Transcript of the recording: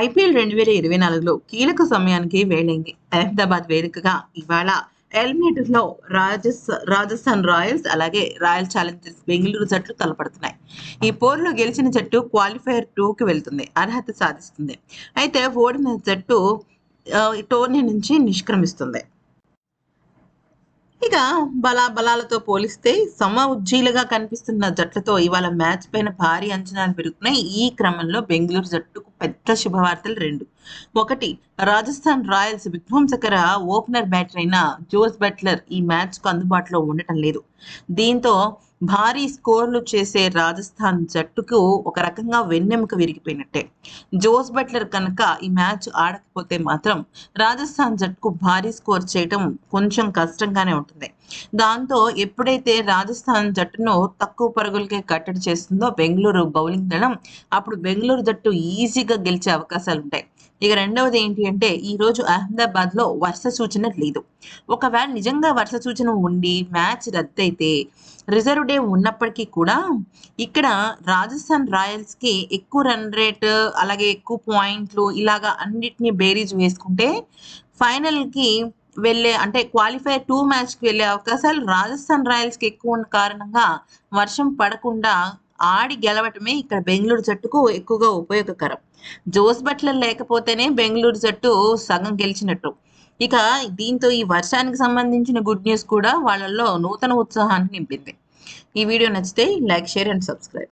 IPL రెండు వేల ఇరవై నాలుగులో కీలక సమయానికి వేలైంది. అహ్మదాబాద్ వేదికగా ఇవాళ ఎలిమినేటర్లో రాజస్ రాజస్థాన్ రాయల్స్ అలాగే రాయల్ ఛాలెంజర్స్ బెంగళూరు జట్లు తలపడుతున్నాయి. ఈ పోరులో గెలిచిన జట్టు క్వాలిఫైయర్ టూకి వెళ్తుంది అర్హత సాధిస్తుంది. అయితే ఓడిన జట్టు ఈ టోర్నీ నుంచి నిష్క్రమిస్తుంది. ఇక బలా బలాలతో పోలిస్తే సమ ఉజ్జీలుగా కనిపిస్తున్న జట్లతో ఇవాళ మ్యాచ్ పైన భారీ అంచనాలు పెరుగుతున్నాయి. ఈ క్రమంలో బెంగళూరు జట్టుకు పెద్ద శుభవార్తలు రెండు. ఒకటి రాజస్థాన్ రాయల్స్ విధ్వంసకర ఓపెనర్ బ్యాటర్ అయిన జోస్ బట్లర్ ఈ మ్యాచ్కు అందుబాటులో ఉండటం లేదు. దీంతో భారీ స్కోర్లు చేసే రాజస్థాన్ జట్టుకు ఒక రకంగా వెన్నెముక విరిగిపోయినట్టే. జోస్ బట్లర్ కనుక ఈ మ్యాచ్ ఆడకపోతే మాత్రం రాజస్థాన్ జట్టుకు భారీ స్కోర్ చేయటం కొంచెం కష్టంగానే ఉంటుంది. దాంతో ఎప్పుడైతే రాజస్థాన్ జట్టును తక్కువ పరుగులకే కట్టడి చేస్తుందో బెంగళూరు బౌలింగ్ దళం అప్పుడు బెంగళూరు జట్టు ఈజీగా గెలిచే అవకాశాలు ఉంటాయి. ఇక రెండవది ఏంటి అంటే ఈ రోజు అహ్మదాబాద్లో వర్ష సూచన లేదు. ఒకవేళ నిజంగా వర్ష సూచన ఉండి మ్యాచ్ రద్దయితే రిజర్వ్ డే ఉన్నప్పటికీ కూడా ఇక్కడ రాజస్థాన్ రాయల్స్కి ఎక్కువ రన్ రేట్ అలాగే ఎక్కువ పాయింట్లు ఇలాగా అన్నిటినీ బేరీజ్ వేసుకుంటే ఫైనల్కి వెళ్ళే అంటే క్వాలిఫై టూ మ్యాచ్కి వెళ్ళే అవకాశాలు రాజస్థాన్ రాయల్స్కి ఎక్కువ ఉన్న కారణంగా వర్షం పడకుండా ఆడి గెలవటమే ఇక్కడ బెంగళూరు జట్టుకు ఎక్కువగా ఉపయోగకరం. జోస్ బట్లర్ లేకపోతేనే బెంగళూరు జట్టు సగం గెలిచినట్టు. ఇక దీంతో ఈ వర్షానికి సంబంధించిన గుడ్ న్యూస్ కూడా వాళ్ళల్లో నూతన ఉత్సాహాన్ని నింపింది. ఈ వీడియో నచ్చితే లైక్ షేర్ అండ్ సబ్స్క్రైబ్.